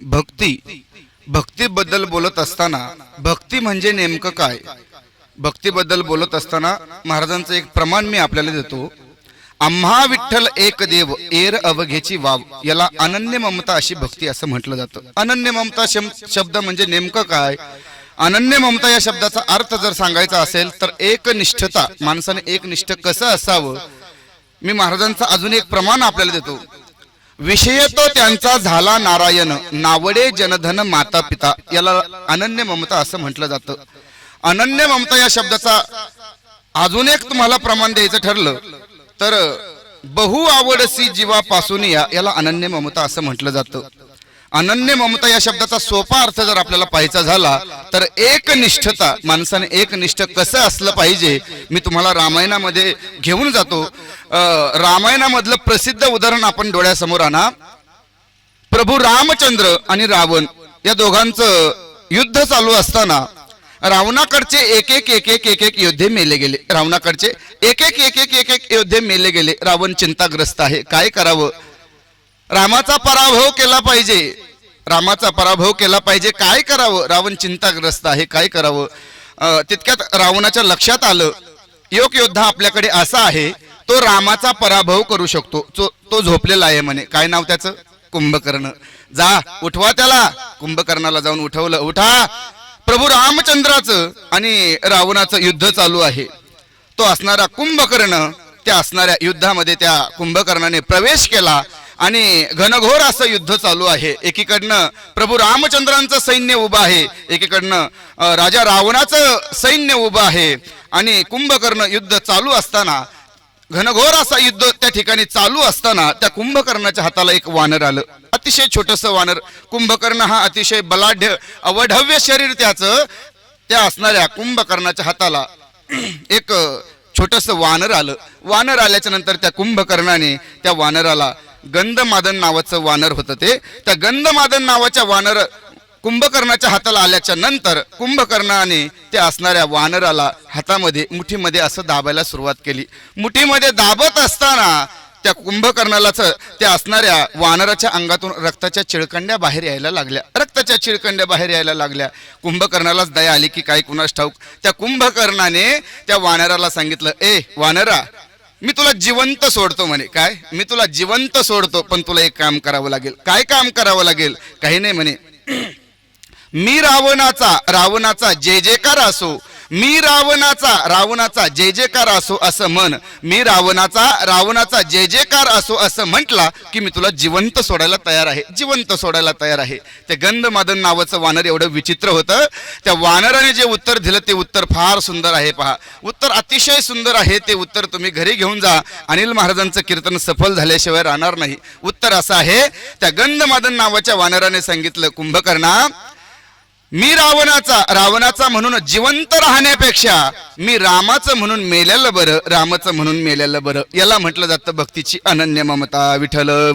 भक्ती. भक्तीबद्दल बोलत असताना भक्ती म्हणजे नेमकं काय? भक्तीबद्दल बोलत असताना महाराजांचं एक प्रमाण मी आपल्याला देतो. आम्हा विठ्ठल एक देव एर अवघेची वाव याला अनन्य ममता अशी भक्ती असं म्हटलं जातं. अनन्य ममता शब्द म्हणजे नेमकं काय? अनन्य ममता या शब्दाचा अर्थ जर सांगायचा असेल तर एकनिष्ठता माणसाने एकनिष्ठ कसं असावं? मी महाराजांचं अजून एक प्रमाण आपल्याला देतो. विषय तो त्यांचा झाला नारायण नावडे जनधन माता पिता याला अनन्य ममता असं म्हटलं जातं. अनन्य ममता या शब्दाचा अजून एक तुम्हाला प्रमाण द्यायचं ठरलं तर बहु आवडसी जीवापासून या याला अनन्य ममता असं म्हटलं जातं. अनन्य ममता या शब्दाचा सोपा अर्थ जर आपल्याला पाहायचा झाला तर एकनिष्ठता माणसाने एकनिष्ठ कसं असलं पाहिजे मी तुम्हाला रामायणामध्ये घेऊन जातो. रामायणामधलं प्रसिद्ध उदाहरण आपण डोळ्यासमोर आणा. प्रभू रामचंद्र आणि रावण या दोघांचं युद्ध चालू असताना रावणाकडचे एक एक एक एक एक एक योद्धे मेले गेले. रावणाकडचे एक एक एक एक एक एक योद्धे मेले गेले. रावण चिंताग्रस्त आहे. काय करावं? रामाचा पराभव केला पाहिजे. रामाचा पराभव केला पाहिजे. काय करावं? रावण चिंताग्रस्त आहे. काय करावं? तितक्यात रावणाच्या लक्षात आलं योग योद्धा आपल्याकडे असा आहे तो रामाचा पराभव करू शकतो. तो तो झोपलेला आहे म्हणे. काय नाव त्याचं? कुंभकर्ण. जा उठवा त्याला. कुंभकर्णाला जाऊन उठवलं. उठा. प्रभू रामचंद्राचं आणि रावणाचं युद्ध चालू आहे. तो असणारा कुंभकर्ण त्या असणाऱ्या युद्धामध्ये त्या कुंभकर्णाने प्रवेश केला. आणि घनघोर असं युद्ध चालू आहे. एकीकडनं प्रभू रामचंद्रांचं सैन्य उभं आहे. एकीकडनं राजा रावणाचं सैन्य उभं आहे. आणि कुंभकर्ण युद्ध चालू असताना घनघोर असा युद्ध त्या ठिकाणी चालू असताना त्या कुंभकर्णाच्या हाताला एक वानर आलं. अतिशय छोटस वानर. कुंभकर्ण हा अतिशय बलाढ्य अवढव्य शरीर त्याचं त्या असणाऱ्या कुंभकर्णाच्या हाताला एक छोटस वानर आलं. वानर आल्याच्यानंतर त्या कुंभकर्णाने त्या वानराला गंधमादन नावाचं वानर होतं ते. त्या गंधमादन नावाच्या वानर कुंभकर्णाच्या हाताला आल्याच्यानंतर कुंभकर्णाने त्या असणाऱ्या वानराला हातामध्ये मुठीमध्ये असं दाबायला सुरुवात केली. मुठीमध्ये दाबत असताना त्या कुंभकर्णालाच त्या असणाऱ्या वानराच्या अंगातून रक्ताच्या चिळकंड्या बाहेर यायला लागल्या. रक्ताच्या चिळकंड्या बाहेर यायला लागल्या. कुंभकर्णालाच दया आली की काय कुणास ठाऊक? त्या कुंभकर्णाने त्या वानराला सांगितलं ए वानरा मी तुला जिवंत सोडतो म्हणे. काय? मी तुला जिवंत सोडतो पण तुला एक काम करावं लागेल. काय काम करावं लागेल? काही नाही म्हणे. मी रावणाचा रावणाचा जय जयकार असो मी रावणाचा रावणाचा जय जयकार असो असं म्हण. मी रावणाचा रावणाचा जय जयकार असो असं म्हटला की मी तुला जिवंत सोडायला तयार आहे जिवंत सोडायला तयार आहे. ते गंधमादन नावाचं वानर एवढं विचित्र होतं. त्या वानराने जे उत्तर दिलं ते उत्तर फार सुंदर आहे पहा. उत्तर अतिशय सुंदर आहे ते उत्तर तुम्ही घरी घेऊन जा. अनिल महाराजांचं कीर्तन सफल झाल्याशिवाय राहणार नाही. उत्तर असं आहे त्या गंधमादन नावाच्या वानराने सांगितलं कुंभकर्णा मी रावणाचा रावणाचा म्हणून जिवंत राहण्यापेक्षा मी रामाचं म्हणून मेलेलं बरं रामाचं म्हणून मेलेलं बरं. याला म्हटलं जातं भक्तीची अनन्य ममता विठ्ठल विठ्ठल.